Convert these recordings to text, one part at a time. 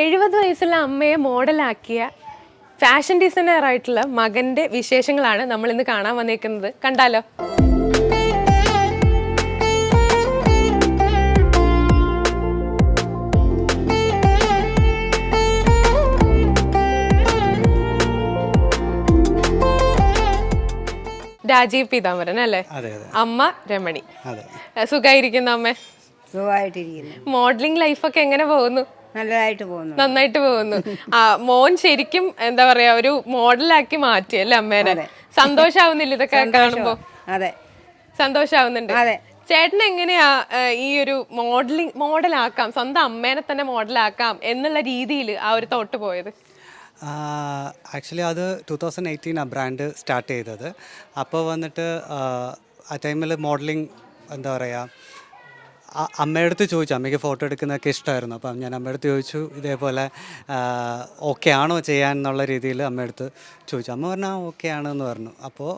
എഴുപത് വയസ്സുള്ള അമ്മയെ മോഡലാക്കിയ ഫാഷൻ ഡിസൈനർ ആയിട്ടുള്ള മകന്റെ വിശേഷങ്ങളാണ് നമ്മൾ ഇന്ന് കാണാൻ വന്നേക്കുന്നത്. കണ്ടാലോ? രാജീവ് പീതാംബരൻ അല്ലേ? അമ്മ രമണി. സുഖായിരിക്കുന്നു അമ്മ? സുഖമായിട്ടിരിക്കുന്നു. മോഡലിംഗ് ലൈഫൊക്കെ എങ്ങനെ പോകുന്നു? നല്ലതായിട്ട് പോകുന്നു. നന്നായിട്ട് പോകുന്നു. ആ മോൻ ശരിക്കും എന്താ പറയാ ഒരു മോഡലാക്കി മാറ്റി അല്ലേ അമ്മേനെ? സന്തോഷാവുന്നില്ല ഇതൊക്കെ കാണുമ്പോ? അതെ. സന്തോഷാവുന്നുണ്ട്. അതെ. ചേട്ടൻ എങ്ങനെയാ ഈ ഒരു മോഡലിംഗ് മോഡലാക്കാം സ്വന്തം അമ്മേനെ തന്നെ മോഡലാക്കാം എന്നുള്ള രീതിയിൽ ആ ഒരു തോട്ട് പോയത്? ആക്ച്വലി അത് ടു തൗസൻഡ് എയ്റ്റീനാണ് ബ്രാൻഡ് സ്റ്റാർട്ട് ചെയ്തത്. അപ്പോൾ വന്നിട്ട് ആ, ആ ടൈമിൽ മോഡലിംഗ് എന്താ പറയുക അമ്മയുടെ അടുത്ത് ചോദിച്ചു. അമ്മയ്ക്ക് ഫോട്ടോ എടുക്കുന്നതൊക്കെ ഇഷ്ടമായിരുന്നു. അപ്പം ഞാൻ അമ്മയുടെ അടുത്ത് ചോദിച്ചു ഇതേപോലെ ഓക്കെ ആണോ ചെയ്യാൻ എന്നുള്ള രീതിയിൽ അമ്മയുടെ അടുത്ത് ചോദിച്ചു. അമ്മ പറഞ്ഞാൽ ഓക്കെ ആണെന്ന് പറഞ്ഞു. അപ്പോൾ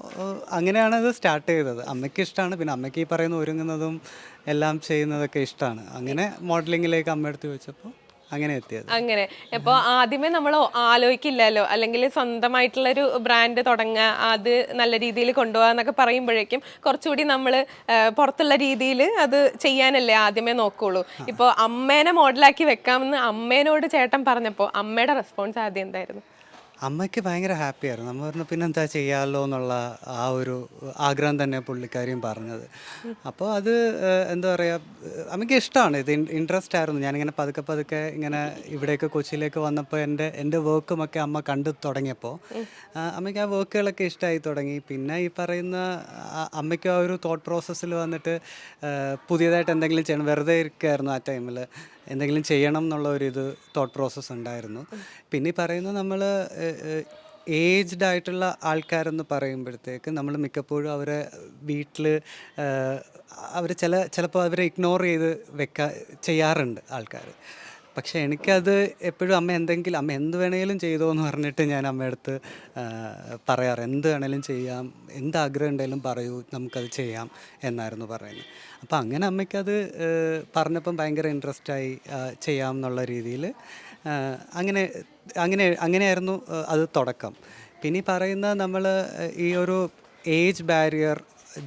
അങ്ങനെയാണ് ഇത് സ്റ്റാർട്ട് ചെയ്തത്. അമ്മയ്ക്ക് ഇഷ്ടമാണ്. പിന്നെ അമ്മയ്ക്ക് ഈ പറയുന്ന ഒരുങ്ങുന്നതും എല്ലാം ചെയ്യുന്നതൊക്കെ ഇഷ്ടമാണ്. അങ്ങനെ മോഡലിങ്ങിലേക്ക് അമ്മയുടെ അടുത്ത് ചോദിച്ചപ്പോൾ അങ്ങനെ എത്തിയത്. അങ്ങനെ. അപ്പൊ ആദ്യമേ നമ്മൾ ആലോചിക്കില്ലല്ലോ. അല്ലെങ്കിൽ സ്വന്തമായിട്ടുള്ള ഒരു ബ്രാൻഡ് തുടങ്ങുക അത് നല്ല രീതിയിൽ കൊണ്ടുപോകാന്നൊക്കെ പറയുമ്പോഴേക്കും കുറച്ചുകൂടി നമ്മൾ പുറത്തുള്ള രീതിയിൽ അത് ചെയ്യാനല്ലേ ആദ്യമേ നോക്കുള്ളൂ. ഇപ്പോൾ അമ്മേനെ മോഡലാക്കി വെക്കാമെന്ന് അമ്മേനോട് ചേട്ടൻ പറഞ്ഞപ്പോൾ അമ്മയുടെ റെസ്പോൺസ് ആദ്യം എന്തായിരുന്നു? അമ്മയ്ക്ക് ഭയങ്കര ഹാപ്പിയായിരുന്നു അമ്മ പറഞ്ഞു പിന്നെന്താ ചെയ്യാമല്ലോ എന്നുള്ള ആ ഒരു ആഗ്രഹം തന്നെ പുള്ളിക്കാരിയും പറഞ്ഞത്. അപ്പോൾ അത് എന്താ പറയുക അമ്മയ്ക്ക് ഇഷ്ടമാണ് ഇത് ഇൻട്രസ്റ്റ് ആയിരുന്നു. ഞാനിങ്ങനെ പതുക്കെ പതുക്കെ ഇങ്ങനെ ഇവിടേക്ക് കൊച്ചിയിലേക്ക് വന്നപ്പോൾ എന്റെ എന്റെ വർക്കുമൊക്കെ അമ്മ കണ്ടു തുടങ്ങിയപ്പോൾ അമ്മയ്ക്ക് ആ വർക്കുകളൊക്കെ ഇഷ്ടമായി തുടങ്ങി. പിന്നെ ഈ പറയുന്ന അമ്മയ്ക്ക് ആ ഒരു തോട്ട് പ്രോസസ്സിൽ വന്നിട്ട് പുതിയതായിട്ട് എന്തെങ്കിലും ചെയ്യണം. വെറുതെ ഇരിക്കുകയായിരുന്നു ആ ടൈമിൽ എന്തെങ്കിലും ചെയ്യണം എന്നുള്ള ഒരു ഇത് തോട്ട് പ്രോസസ്സ് ഉണ്ടായിരുന്നു. പിന്നെ ഈ പറയുന്നത് നമ്മൾ ഏജ്ഡ് ആയിട്ടുള്ള ആൾക്കാരെന്ന് പറയുമ്പോഴത്തേക്ക് നമ്മൾ മിക്കപ്പോഴും അവരെ വീട്ടിൽ അവർ ചില ചിലപ്പോൾ അവരെ ഇഗ്നോർ ചെയ്ത് വെക്കാ ചെയ്യാറുണ്ട് ആൾക്കാർ പക്ഷേ എനിക്കത് എപ്പോഴും അമ്മ എന്തെങ്കിലും അമ്മ എന്ത് വേണേലും ചെയ്തോ എന്ന് പറഞ്ഞിട്ട് ഞാൻ അമ്മയടുത്ത് പറയാറ്. എന്ത് വേണേലും ചെയ്യാം എന്ത് ആഗ്രഹം ഉണ്ടെങ്കിലും പറയൂ നമുക്കത് ചെയ്യാം എന്നായിരുന്നു പറയുന്നത്. അപ്പോൾ അങ്ങനെ അമ്മയ്ക്കത് പറഞ്ഞപ്പം ഭയങ്കര ഇൻട്രസ്റ്റായി ചെയ്യാം എന്നുള്ള രീതിയിൽ അങ്ങനെ അങ്ങനെ അങ്ങനെയായിരുന്നു അത് തുടക്കം. പിന്നെ പറയുന്ന നമ്മൾ ഈ ഒരു ഏജ് ബാരിയർ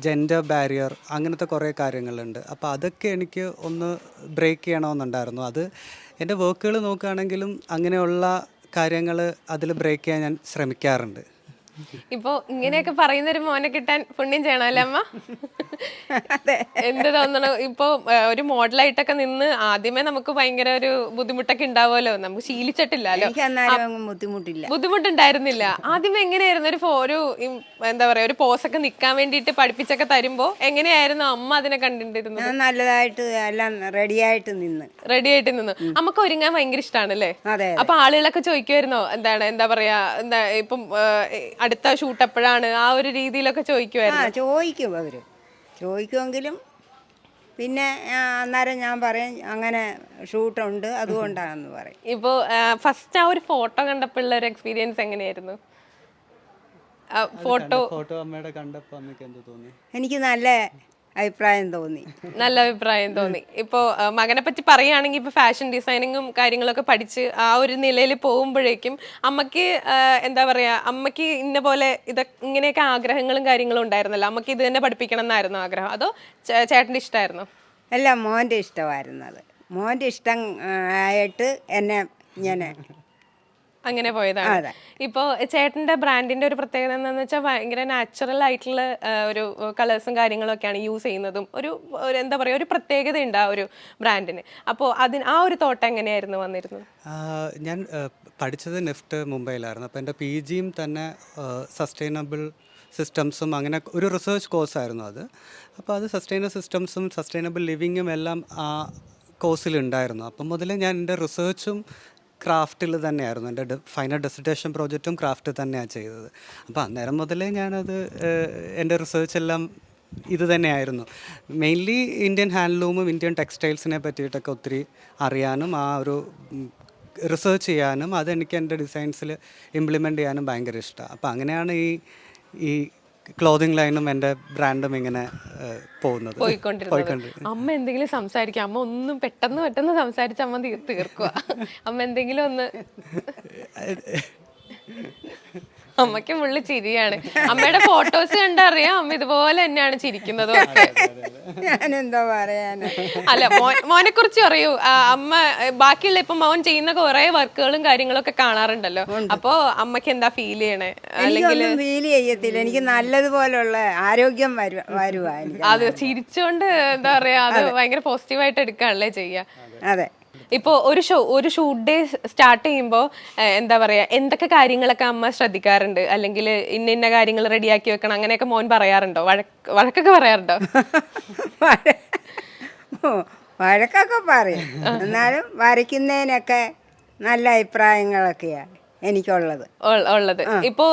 ജെൻഡർ ബാരിയർ അങ്ങനത്തെ കുറേ കാര്യങ്ങളുണ്ട്. അപ്പോൾ അതൊക്കെ എനിക്ക് ഒന്ന് ബ്രേക്ക് ചെയ്യണമെന്നുണ്ടായിരുന്നു. അത് എന്റെ വർക്കുകൾ നോക്കുകയാണെങ്കിലും അങ്ങനെയുള്ള കാര്യങ്ങൾ അതിൽ ബ്രേക്ക് ചെയ്യാൻ ഞാൻ ശ്രമിക്കാറുണ്ട്. ഇപ്പൊ ഇങ്ങനെയൊക്കെ പറയുന്ന ഒരു മോനെ കിട്ടാൻ പുണ്യം ചെയ്യണം അല്ലേ അമ്മ എന്ത് തോന്നണം? ഇപ്പൊ ഒരു മോഡലായിട്ടൊക്കെ നിന്ന് ആദ്യമേ നമുക്ക് ഭയങ്കര ഒരു ബുദ്ധിമുട്ടൊക്കെ ഉണ്ടാവുമല്ലോ. നമുക്ക് ശീലിച്ചിട്ടില്ലല്ലോ. ബുദ്ധിമുട്ടില്ല. ബുദ്ധിമുട്ടുണ്ടായിരുന്നില്ല. ആദ്യമേ എങ്ങനെയായിരുന്നു ഒരു ഫോ- ഒരു എന്താ പറയാ ഒരു പോസൊക്കെ നിക്കാൻ വേണ്ടിയിട്ട് പഠിപ്പിച്ചൊക്കെ തരുമ്പോ എങ്ങനെയായിരുന്നു അമ്മ അതിനെ കണ്ടിട്ടിരുന്നത്? നല്ലതായിട്ട് എല്ലാം റെഡിയായിട്ട് നിന്ന്. റെഡിയായിട്ട് നിന്ന്. അമ്മയ്ക്ക് ഒരുങ്ങാൻ ഭയങ്കര ഇഷ്ടമാണ് അല്ലേ അപ്പൊ ആളുകളൊക്കെ ചോദിക്കുമായിരുന്നോ എന്താണ് എന്താ പറയാ എന്താ ഇപ്പം അടുത്ത ഷൂട്ട് എപ്പോഴാണ്? ആ ഒരു രീതിയിലൊക്കെ ആ ചോദിക്കുമായിരുന്നു ചോദിക്കും അവർ ചോദിക്കുമെങ്കിലും പിന്നെ ആ, അന്നേരം ഞാൻ പറയും അങ്ങനെ ഷൂട്ടുണ്ട് അതുകൊണ്ടാണെന്ന് പറയും. ഇപ്പോ ഫസ്റ്റ് ആ ഒരു ഫോട്ടോ കണ്ടപ്പോഴുള്ള ഒരു എക്സ്പീരിയൻസ് എങ്ങനെയായിരുന്നു? ഫോട്ടോ ഫോട്ടോ അമ്മയുടെ കണ്ടപ്പോൾ അമ്മയ്ക്ക് എന്ത് തോന്നി? എനിക്ക് നല്ല അഭിപ്രായം തോന്നി. നല്ല അഭിപ്രായം തോന്നി. ഇപ്പോ മകനെ പറ്റി പറയുകയാണെങ്കിൽ ഇപ്പൊ ഫാഷൻ ഡിസൈനിങ്ങും കാര്യങ്ങളൊക്കെ പഠിച്ച് ആ ഒരു നിലയിൽ പോകുമ്പോഴേക്കും അമ്മയ്ക്ക് എന്താ പറയാ അമ്മയ്ക്ക് ഇന്ന പോലെ ഇത് ഇങ്ങനെയൊക്കെ ആഗ്രഹങ്ങളും കാര്യങ്ങളും ഉണ്ടായിരുന്നല്ലോ. അമ്മയ്ക്ക് ഇത് തന്നെ പഠിപ്പിക്കണം എന്നായിരുന്നു ആഗ്രഹം. അതോ ചേട്ടന്റെ ഇഷ്ടമായിരുന്നു? അല്ല മോന്റെ ഇഷ്ടമായിരുന്നത്. മോന്റെ ഇഷ്ടം ആയിട്ട് എന്നെ ഇങ്ങനെ അങ്ങനെ പോയതാണ്. അതെ. ഇപ്പോ ചേട്ടന്റെ ബ്രാൻഡിന്റെ ഒരു പ്രത്യേകത എന്താണെന്ന് വെച്ചാൽ ഭയങ്കര നാച്ചുറൽ ആയിട്ടുള്ള ഒരു കളേഴ്സും കാര്യങ്ങളും ഒക്കെയാണ് യൂസ് ചെയ്യുന്നതും ഒരു എന്താ പറയുക ഒരു പ്രത്യേകത ഉണ്ട് ആ ഒരു ബ്രാൻഡിന് അപ്പോൾ അതിന് ആ ഒരു തോട്ടം എങ്ങനെയായിരുന്നു വന്നിരുന്നത്? ഞാൻ പഠിച്ചത് നെഫ്റ്റ് മുംബൈയിലായിരുന്നു. അപ്പോൾ എന്റെ പി ജിയും തന്നെ സസ്റ്റൈനബിൾ സിസ്റ്റംസും അങ്ങനെ ഒരു റിസർച്ച് കോഴ്സായിരുന്നു അത്. അപ്പോൾ അത് സസ്റ്റൈനബിൾ സിസ്റ്റംസും സസ്റ്റൈനബിൾ ലിവിങ്ങും എല്ലാം ആ കോഴ്സിലുണ്ടായിരുന്നു അപ്പം മുതൽ ഞാൻ എന്റെ റിസർച്ചും ക്രാഫ്റ്റിൽ തന്നെയായിരുന്നു. എന്റെ ഫൈനൽ ഡെസിറ്റേഷൻ പ്രോജക്റ്റും ക്രാഫ്റ്റ് തന്നെയാണ് ചെയ്തത്. അപ്പോൾ അന്നേരം മുതലേ ഞാനത് എന്റെ റിസേർച്ച് എല്ലാം ഇത് തന്നെയായിരുന്നു. മെയിൻലി ഇന്ത്യൻ ഹാൻഡ്ലൂമും ഇന്ത്യൻ ടെക്സ്റ്റൈൽസിനെ പറ്റിയിട്ടൊക്കെ ഒത്തിരി അറിയാനും ആ ഒരു റിസേർച്ച് ചെയ്യാനും അതെനിക്ക് എന്റെ ഡിസൈൻസിൽ ഇംപ്ലിമെന്റ് ചെയ്യാനും ഭയങ്കര ഇഷ്ടമാണ്. അപ്പോൾ അങ്ങനെയാണ് ഈ ഈ ക്ലോതിങ് ലൈനും എന്റെ ബ്രാൻഡും ഇങ്ങനെ പോകുന്നത്. പോയിക്കൊണ്ടിരുന്നത്. അമ്മ എന്തെങ്കിലും സംസാരിക്കുക അമ്മ ഒന്നും പെട്ടെന്ന് പെട്ടെന്ന് സംസാരിച്ച് അമ്മ തീർക്കുക അമ്മ എന്തെങ്കിലും ഒന്ന് അമ്മയ്ക്ക് മുള്ളി ചിരിയാണ്. അമ്മയുടെ ഫോട്ടോസ് കണ്ടറിയാം. അമ്മ ഇതുപോലെ തന്നെയാണ് ചിരിക്കുന്നത് ഒക്കെ. ഞാനെന്തോ പറയാനാ? അല്ല മോനെ കുറിച്ച് പറയൂ. അമ്മ ബാക്കിയുള്ള ഇപ്പൊ മോൻ ചെയ്യുന്ന കുറെ വർക്കുകളും കാര്യങ്ങളൊക്കെ കാണാറുണ്ടല്ലോ. അപ്പൊ അമ്മയ്ക്ക് എന്താ ഫീൽ ചെയ്യണേ? അല്ലെങ്കിൽ ഫീൽ ചെയ്യത്തില്ല. എനിക്ക് നല്ലതുപോലുള്ള ആരോഗ്യം വരു വരുവാ അത് ചിരിച്ചുകൊണ്ട് എന്താ പറയാ അത് ഭയങ്കര പോസിറ്റീവായിട്ട് എടുക്കാണല്ലേ ചെയ്യാ. അതെ. ഇപ്പോ ഒരു ഷോ ഒരു ഷൂട്ട് ഡേ സ്റ്റാർട്ട് ചെയ്യുമ്പോൾ എന്താ പറയുക എന്തൊക്കെ കാര്യങ്ങളൊക്കെ അമ്മ ശ്രദ്ധിക്കാറുണ്ട്? അല്ലെങ്കിൽ ഇന്ന ഇന്ന കാര്യങ്ങൾ റെഡിയാക്കി വെക്കണം അങ്ങനെയൊക്കെ മോൻ പറയാറുണ്ടോ? വഴക്ക് വഴക്കൊക്കെ പറയാറുണ്ടോ? വഴക്കൊക്കെ പറയും. എന്നാലും വരയ്ക്കുന്നതിനൊക്കെ നല്ല അഭിപ്രായങ്ങളൊക്കെയാണ് എനിക്കുള്ളത്. ഉള്ളത്. ഇപ്പോ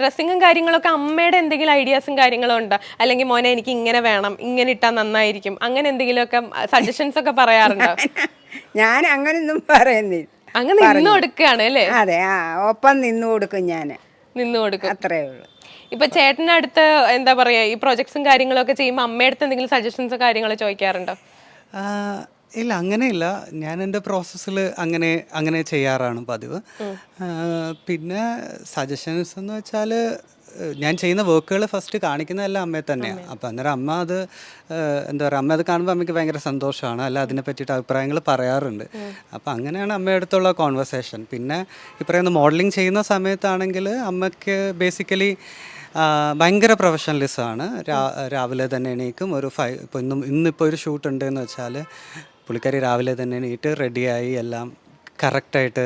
ഡ്രസ്സിങ്ങും കാര്യങ്ങളൊക്കെ അമ്മയുടെ എന്തെങ്കിലും ഐഡിയാസും കാര്യങ്ങളും ഉണ്ടോ? അല്ലെങ്കിൽ മോനെ എനിക്ക് ഇങ്ങനെ വേണം ഇങ്ങനെ ഇട്ടാ നന്നായിരിക്കും അങ്ങനെ എന്തെങ്കിലുമൊക്കെ സജഷൻസ് ഒക്കെ പറയാറുണ്ടോ? ഞാൻ അങ്ങനൊന്നും പറയുന്നില്ല. അങ്ങനെ നിന്ന് കൊടുക്കുകയാണ് അല്ലേ? അതെ ആ ഒപ്പം നിന്നു കൊടുക്കും ഞാൻ നിന്ന് കൊടുക്കും. അത്രേ ഉള്ളൂ. ഇപ്പൊ ചേട്ടന്റെ അടുത്ത് എന്താ പറയാ ഈ പ്രൊജക്ട്സും കാര്യങ്ങളൊക്കെ ചെയ്യുമ്പോൾ അമ്മയുടെ അടുത്ത് എന്തെങ്കിലും സജഷൻസോ കാര്യങ്ങളോ ചോദിക്കാറുണ്ടോ? ഇല്ല അങ്ങനെയില്ല. ഞാൻ എന്റെ പ്രോസസ്സിൽ അങ്ങനെ അങ്ങനെ ചെയ്യാറാണ് പതിവ്. പിന്നെ സജഷൻസ് എന്ന് വെച്ചാൽ ഞാൻ ചെയ്യുന്ന വർക്കുകൾ ഫസ്റ്റ് കാണിക്കുന്നതെല്ലാം അമ്മയെ തന്നെയാണ് അപ്പം അന്നേരം അമ്മ അത് എന്താ പറയുക അമ്മ അത് കാണുമ്പോൾ അമ്മയ്ക്ക് ഭയങ്കര സന്തോഷമാണ്. അല്ല അതിനെ പറ്റിയിട്ട് അഭിപ്രായങ്ങൾ പറയാറുണ്ട്. അപ്പം അങ്ങനെയാണ് അമ്മയുടെ അടുത്തുള്ള കോൺവെർസേഷൻ പിന്നെ ഈ പറയുന്ന മോഡലിംഗ് ചെയ്യുന്ന സമയത്താണെങ്കിൽ അമ്മയ്ക്ക് ബേസിക്കലി ഭയങ്കര പ്രൊഫഷണലിസമാണ് രാവിലെ തന്നെ എണീക്കും. ഒരു ഫൈവ് ഇപ്പോൾ ഇന്നും ഇന്നിപ്പോൾ ഒരു ഷൂട്ട് ഉണ്ടെന്ന് വെച്ചാൽ പുള്ളിക്കാരി രാവിലെ തന്നെ എണീറ്റ് റെഡിയായി എല്ലാം കറക്റ്റായിട്ട്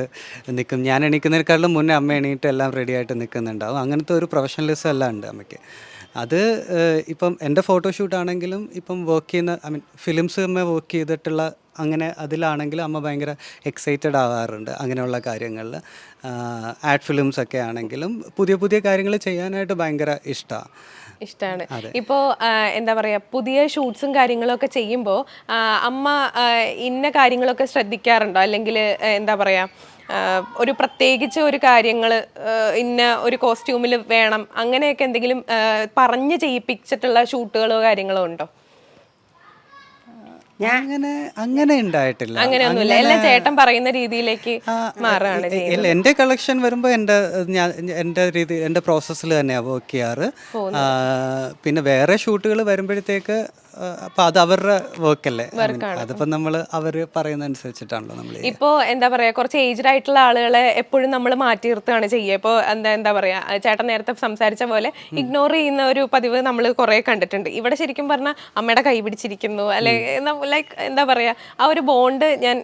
നിൽക്കും. ഞാൻ എണീക്കുന്നതിനേക്കാളും മുന്നേ അമ്മ എണീറ്റ് എല്ലാം റെഡിയായിട്ട് നിൽക്കുന്നുണ്ടാവും. അങ്ങനത്തെ ഒരു പ്രൊഫഷണലിസം എല്ലാം ഉണ്ട് അമ്മയ്ക്ക്. അത് ഇപ്പം എന്റെ ഫോട്ടോഷൂട്ട് ആണെങ്കിലും ഇപ്പം വർക്ക് ചെയ്യുന്ന ഐ മീൻ ഫിലിംസ് അമ്മ വർക്ക് ചെയ്തിട്ടുള്ള അങ്ങനെ അതിലാണെങ്കിലും അമ്മ ഭയങ്കര എക്സൈറ്റഡ് ആവാറുണ്ട് അങ്ങനെയുള്ള കാര്യങ്ങളിൽ. ആഡ് ഫിലിംസ് ഒക്കെ ആണെങ്കിലും പുതിയ പുതിയ കാര്യങ്ങൾ ചെയ്യാനായിട്ട് ഭയങ്കര ഇഷ്ടമാണ് ഇഷ്ടമാണ് ഇപ്പോ എന്താ പറയാ പുതിയ ഷൂട്ട്സും കാര്യങ്ങളൊക്കെ ചെയ്യുമ്പോൾ അമ്മ ഇന്ന കാര്യങ്ങളൊക്കെ ശ്രദ്ധിക്കാറുണ്ടോ? അല്ലെങ്കിൽ എന്താ പറയാ ഒരു പ്രത്യേകിച്ച് ഒരു കാര്യങ്ങൾ ഇന്ന ഒരു കോസ്റ്റ്യൂമിൽ വേണം അങ്ങനെയൊക്കെ എന്തെങ്കിലും പറഞ്ഞ് ചെയ്യിപ്പിച്ചിട്ടുള്ള ഷൂട്ടുകളോ കാര്യങ്ങളോ ഉണ്ടോ? അങ്ങനെ അങ്ങനെ ഉണ്ടായിട്ടില്ല. അങ്ങനെയൊന്നുമില്ല. എല്ലാം ചേട്ടൻ പറയുന്ന രീതിയിലേക്ക് ഇല്ല എന്റെ കളക്ഷൻ വരുമ്പോൾ എന്റെ ഞാൻ എന്റെ രീതി എന്റെ പ്രോസസ്സിൽ തന്നെയാണ് വർക്ക് ചെയ്യാറ്. പിന്നെ വേറെ ഷൂട്ടുകൾ വരുമ്പോഴത്തേക്ക് അപ്പം അത് അവരുടെ വർക്കല്ലേ അതിപ്പോ നമ്മൾ അവർ പറയുന്ന അനുസരിച്ചിട്ടാണല്ലോ നമ്മൾ ഇപ്പോ എന്താ പറയാ കുറച്ച് ഏജ്ഡ് ആയിട്ടുള്ള ആളുകളെ എപ്പോഴും നമ്മൾ മാറ്റി നിർത്തുകയാണ് ചെയ്യുക. ഇപ്പോൾ എന്താ എന്താ പറയാ ചേട്ടൻ നേരത്തെ സംസാരിച്ച പോലെ ഇഗ്നോർ ചെയ്യുന്ന ഒരു പതിവ് നമ്മൾ കുറെ കണ്ടിട്ടുണ്ട്. ഇവിടെ ശരിക്കും പറഞ്ഞാൽ അമ്മയുടെ കൈ പിടിച്ചിരിക്കുന്നു. അല്ലെ ലൈക്ക് എന്താ പറയാ ആ ഒരു ബോണ്ട് ഞാൻ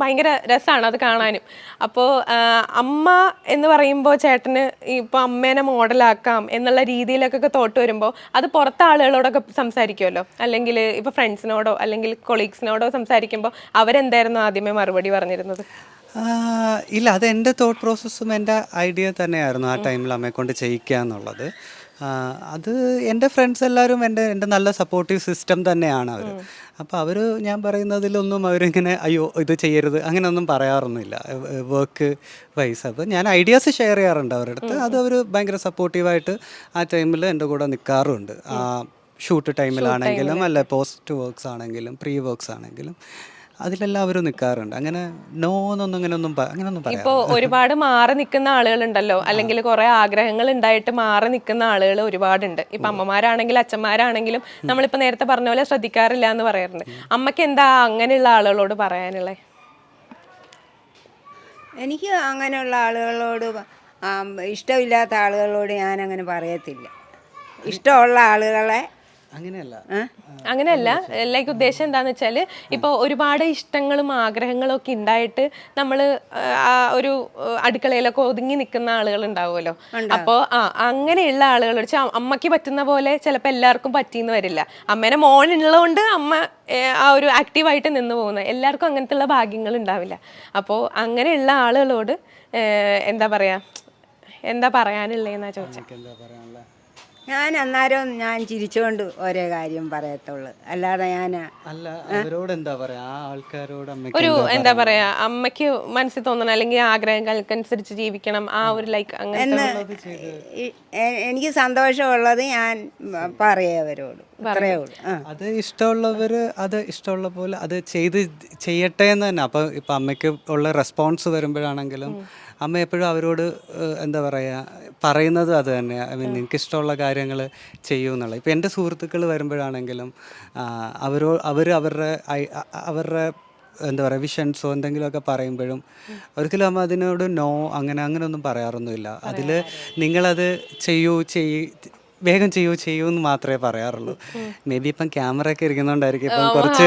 ഭയങ്കര രസമാണ് അത് കാണാനും. അപ്പോൾ അമ്മ എന്ന് പറയുമ്പോൾ ചേട്ടന് ഇപ്പോൾ അമ്മേനെ മോഡലാക്കാം എന്നുള്ള രീതിയിലൊക്കെ തോട്ട് വരുമ്പോൾ അത് പുറത്തെ ആളുകളോടൊക്കെ സംസാരിക്കുമല്ലോ അല്ലെങ്കിൽ ഇപ്പോൾ ഫ്രണ്ട്സിനോടോ അല്ലെങ്കിൽ കൊളീഗ്സിനോടോ സംസാരിക്കുമ്പോൾ അവരെന്തായിരുന്നു ആദ്യമേ മറുപടി പറഞ്ഞിരുന്നത്? ഇല്ല അത് എന്റെ തോട്ട് പ്രോസസ്സും എന്റെ ഐഡിയ തന്നെയായിരുന്നു ആ ടൈമിൽ അമ്മയെ കൊണ്ട് ചെയ്യിക്കുക എന്നുള്ളത് അത് എന്റെ ഫ്രണ്ട്സ് എല്ലാവരും എന്റെ എന്റെ നല്ല സപ്പോർട്ടീവ് സിസ്റ്റം തന്നെയാണ് അവർ അപ്പോൾ അവർ ഞാൻ പറയുന്നതിലൊന്നും അവരിങ്ങനെ അയ്യോ ഇത് ചെയ്യരുത്. അങ്ങനെയൊന്നും പറയാറൊന്നുമില്ല. വർക്ക് വൈസ് അപ്പോൾ ഞാൻ ഐഡിയാസ് ഷെയർ ചെയ്യാറുണ്ട് അവരുടെ അടുത്ത് അത് അവർ ഭയങ്കര സപ്പോർട്ടീവായിട്ട് ആ ടൈമിൽ എന്റെ കൂടെ നിൽക്കാറുണ്ട് ആ ഷൂട്ട് ടൈമിലാണെങ്കിലും അല്ല പോസ്റ്റ് വർക്ക്സ് ആണെങ്കിലും പ്രീ വർക്ക്സ് ആണെങ്കിലും. അതിലെല്ലാം അവർ നിൽക്കാറുണ്ട് അങ്ങനെ നോ എന്നൊന്നും അങ്ങനെ ഒന്നും അങ്ങനെയൊന്നും പറയാം ഇപ്പോ ഒരുപാട് മാറി നിൽക്കുന്ന ആളുകളുണ്ടല്ലോ. അല്ലെങ്കിൽ കുറെ ആഗ്രഹങ്ങൾ ഉണ്ടായിട്ട് മാറി നിൽക്കുന്ന ആളുകൾ ഒരുപാടുണ്ട്. ഇപ്പൊ അമ്മമാരാണെങ്കിലും അച്ഛന്മാരാണെങ്കിലും നമ്മളിപ്പോ നേരത്തെ പറഞ്ഞ പോലെ ശ്രദ്ധിക്കാറില്ല എന്ന് പറയാറുണ്ട്. അമ്മയ്ക്ക് എന്താ അങ്ങനെയുള്ള ആളുകളോട് പറയാനുള്ളത് എനിക്ക് അങ്ങനെയുള്ള ആളുകളോട് ഇഷ്ടമില്ലാത്ത ആളുകളോട് ഞാൻ അങ്ങനെ പറയത്തില്ല. ഇഷ്ടമുള്ള ആളുകളെ അങ്ങനെയല്ല. ലൈക്ക് ഉദ്ദേശം എന്താന്ന് വെച്ചാൽ ഇപ്പോൾ ഒരുപാട് ഇഷ്ടങ്ങളും ആഗ്രഹങ്ങളും ഒക്കെ ഉണ്ടായിട്ട് നമ്മൾ ആ ഒരു അടുക്കളയിലൊക്കെ ഒതുങ്ങി നിൽക്കുന്ന ആളുകൾ ഉണ്ടാവുമല്ലോ അപ്പോൾ ആ അങ്ങനെയുള്ള ആളുകൾ വെച്ചാൽ അമ്മയ്ക്ക് പറ്റുന്ന പോലെ ചിലപ്പോൾ എല്ലാവർക്കും പറ്റിയെന്ന് വരില്ല. അമ്മേനെ മോൻ ഉള്ളതുകൊണ്ട് അമ്മ ആ ഒരു ആക്റ്റീവായിട്ട് നിന്ന് പോകുന്നത് എല്ലാവർക്കും അങ്ങനത്തെ ഉള്ള ഭാഗ്യങ്ങൾ ഉണ്ടാവില്ല അപ്പോ അങ്ങനെയുള്ള ആളുകളോട് എന്താ പറയാ എന്താ പറയാനുള്ളതെന്നാ ചോദിച്ചത് ഞാൻ അന്നേരം ഞാൻ ചിരിച്ചുകൊണ്ട് ഓരോ കാര്യം പറയത്തുള്ളൂ. അല്ലാതെ ഞാൻ അല്ല അവരോട് എന്താ പറയാ? ആ ആൾക്കാരോട് അമ്മയ്ക്ക് ഒരു എന്താ പറയാ? അമ്മയ്ക്ക് മനസ്സിൽ തോന്നണം അല്ലെങ്കിൽ ആഗ്രഹങ്ങൾക്കനുസരിച്ച് ജീവിക്കണം ആ ഒരു ലൈക്ക് അങ്ങനെ എനിക്ക് സന്തോഷമുള്ളത് ഞാൻ പറയവരോട് ഇത്രയേ ഉള്ളൂ. അത് ഇഷ്ടമുള്ളവര് അത് ഇഷ്ടമുള്ള പോലെ അത് ചെയ്ത് ചെയ്യട്ടെ എന്ന് തന്നെ. അപ്പൊ ഇപ്പൊ അമ്മയ്ക്ക് ഉള്ള റെസ്പോൺസ് വരുമ്പോഴാണെങ്കിലും അമ്മ എപ്പോഴും അവരോട് എന്താ പറയുക പറയുന്നത് അത് തന്നെ ഐ മീൻ നിങ്ങൾക്ക് ഇഷ്ടമുള്ള കാര്യങ്ങൾ ചെയ്യൂ എന്നുള്ളത്. ഇപ്പം എന്റെ സുഹൃത്തുക്കൾ വരുമ്പോഴാണെങ്കിലും അവരോ അവർ അവരുടെ ഐ- അവരുടെ എന്താ പറയുക വിഷൻസോ എന്തെങ്കിലുമൊക്കെ പറയുമ്പോഴും ഒരിക്കലും അമ്മ അതിനോട് നോ അങ്ങനെ അങ്ങനെ ഒന്നും പറയാറൊന്നുമില്ല അതിൽ നിങ്ങളത് ചെയ്യൂ ചെയ്യ് വേഗം ചെയ്യൂ ചെയ്യൂ എന്ന് മാത്രമേ പറയാറുള്ളൂ. മേ ബി ഇപ്പം ക്യാമറ ഒക്കെ ഇരിക്കുന്നോണ്ടായിരിക്കും ഇപ്പം കുറച്ച്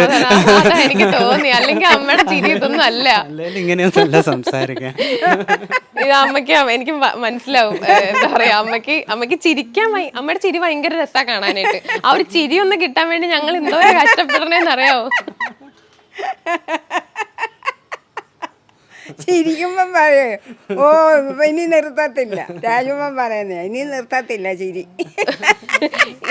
എനിക്ക് തോന്നി. അല്ലെങ്കിൽ അമ്മയുടെ ചിരി ഇതൊന്നും അല്ല. അല്ലെങ്കിൽ ഇങ്ങനെയൊന്നുമല്ല സംസാരിക്കാൻ. ഇത് അമ്മയ്ക്ക് എനിക്ക് മനസ്സിലാവും. എന്താ പറയാ അമ്മയ്ക്ക് അമ്മയ്ക്ക് ചിരിക്കാൻ അമ്മയുടെ ചിരി ഭയങ്കര രസാ കാണാനായിട്ട്. ആ ഒരു ചിരി ഒന്ന് കിട്ടാൻ വേണ്ടി ഞങ്ങൾ എന്തോ കഷ്ടപ്പെടണേന്ന് അറിയാവോ? ചിരിക്കുമ്പം പറയും. ഓ ഇനി നിർത്തത്തില്ല. രാജുമ്മൻ പറയുന്നേ ഇനി നിർത്തത്തില്ല ചിരി.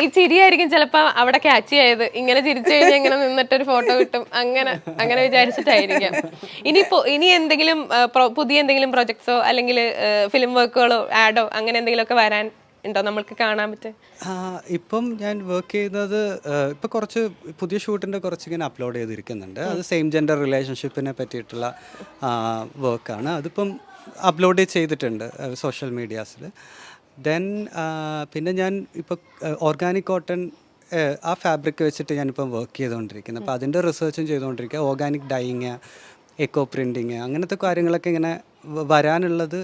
ഈ ചിരിയായിരിക്കും ചിലപ്പോ അവിടെ ക്യാച്ച് ചെയ്ത്. ഇങ്ങനെ ചിരിച്ചു കഴിഞ്ഞാൽ ഇങ്ങനെ നിന്നിട്ടൊരു ഫോട്ടോ കിട്ടും. അങ്ങനെ അങ്ങനെ വിചാരിച്ചിട്ടായിരിക്കാം. ഇനിയിപ്പോ ഇനി എന്തെങ്കിലും പുതിയ എന്തെങ്കിലും പ്രൊജക്ട്സോ അല്ലെങ്കിൽ ഫിലിം വർക്കുകളോ ആഡോ അങ്ങനെ എന്തെങ്കിലുമൊക്കെ വരാൻ ഉണ്ടോ നമ്മൾക്ക് കാണാൻ പറ്റും ഇപ്പം ഞാൻ വർക്ക് ചെയ്യുന്നത് ഇപ്പം കുറച്ച് പുതിയ ഷൂട്ടിന്റെ കുറച്ച് ഇങ്ങനെ അപ്ലോഡ് ചെയ്തിരിക്കുന്നുണ്ട് അത് സെയിം ജെൻഡർ റിലേഷൻഷിപ്പിനെ പറ്റിയിട്ടുള്ള വർക്കാണ് അതിപ്പം അപ്ലോഡ് ചെയ്തിട്ടുണ്ട് സോഷ്യൽ മീഡിയാസിൽ ദെൻ പിന്നെ ഞാൻ ഇപ്പോൾ ഓർഗാനിക് കോട്ടൺ ആ ഫാബ്രിക് വെച്ചിട്ട് ഞാനിപ്പം വർക്ക് ചെയ്തുകൊണ്ടിരിക്കുന്നത് അപ്പോൾ അതിന്റെ റിസർച്ചും ചെയ്തുകൊണ്ടിരിക്കുക ഓർഗാനിക് ഡൈയിങ് എക്കോ പ്രിന്റിങ് അങ്ങനത്തെ കാര്യങ്ങളൊക്കെ ഇങ്ങനെ വരാനുള്ളത്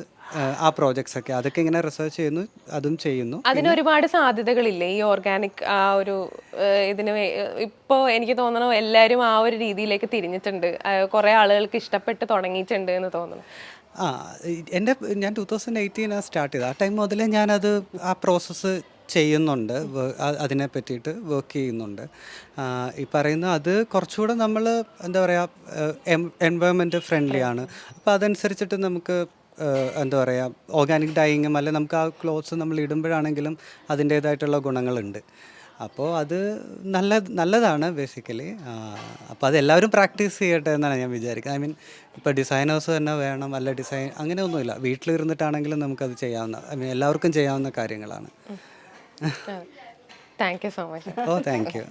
ആ പ്രോജക്ട്സ് ഒക്കെ. അതൊക്കെ ഇങ്ങനെ റിസർച്ച് ചെയ്യുന്നു അതും ചെയ്യുന്നു. അതിന് ഒരുപാട് സാധ്യതകളില്ലേ ഈ ഓർഗാനിക് ആ ഒരു ഇതിന് ഇപ്പോൾ ഇപ്പോ എനിക്ക് തോന്നണു എല്ലാവരും ആ ഒരു രീതിയിലേക്ക് തിരിഞ്ഞിട്ടുണ്ട്. കുറെ ആളുകൾക്ക് ഇഷ്ടപ്പെട്ട് തുടങ്ങിയിട്ടുണ്ട് എന്ന് തോന്നുന്നു ആ എന്റെ ഞാൻ ടൂ തൗസൻഡ് എയ്റ്റീൻ സ്റ്റാർട്ട് ചെയ്തത്. ആ ടൈം മുതലേ ഞാനത് ആ പ്രോസസ്സ് ചെയ്യുന്നുണ്ട് അതിനെ പറ്റിയിട്ട് വർക്ക് ചെയ്യുന്നുണ്ട്. ഈ പറയുന്ന അത് കുറച്ചുകൂടെ നമ്മൾ എന്താ പറയുക എൻവയോൺമെന്റ് ഫ്രണ്ട്ലി ആണ്. അപ്പോൾ അതനുസരിച്ചിട്ട് നമുക്ക് എന്താ പറയുക ഓർഗാനിക് ഡൈയിങ്ങും അല്ലെ നമുക്ക് ആ ക്ലോത്ത്സ് നമ്മൾ ഇടുമ്പോഴാണെങ്കിലും അതിന്റേതായിട്ടുള്ള ഗുണങ്ങളുണ്ട്. അപ്പോൾ അത് നല്ല നല്ലതാണ് ബേസിക്കലി അപ്പോൾ അത് എല്ലാവരും പ്രാക്ടീസ് ചെയ്യട്ടെ എന്നാണ് ഞാൻ വിചാരിക്കുന്നത് ഐ മീൻ ഇപ്പോൾ ഡിസൈനേഴ്സ് തന്നെ വേണം അല്ല ഡിസൈൻ അങ്ങനെയൊന്നുമില്ല വീട്ടിലിരുന്നിട്ടാണെങ്കിലും നമുക്കത് ചെയ്യാവുന്ന ഐ മീൻ എല്ലാവർക്കും ചെയ്യാവുന്ന കാര്യങ്ങളാണ്. Thank you so much oh thank you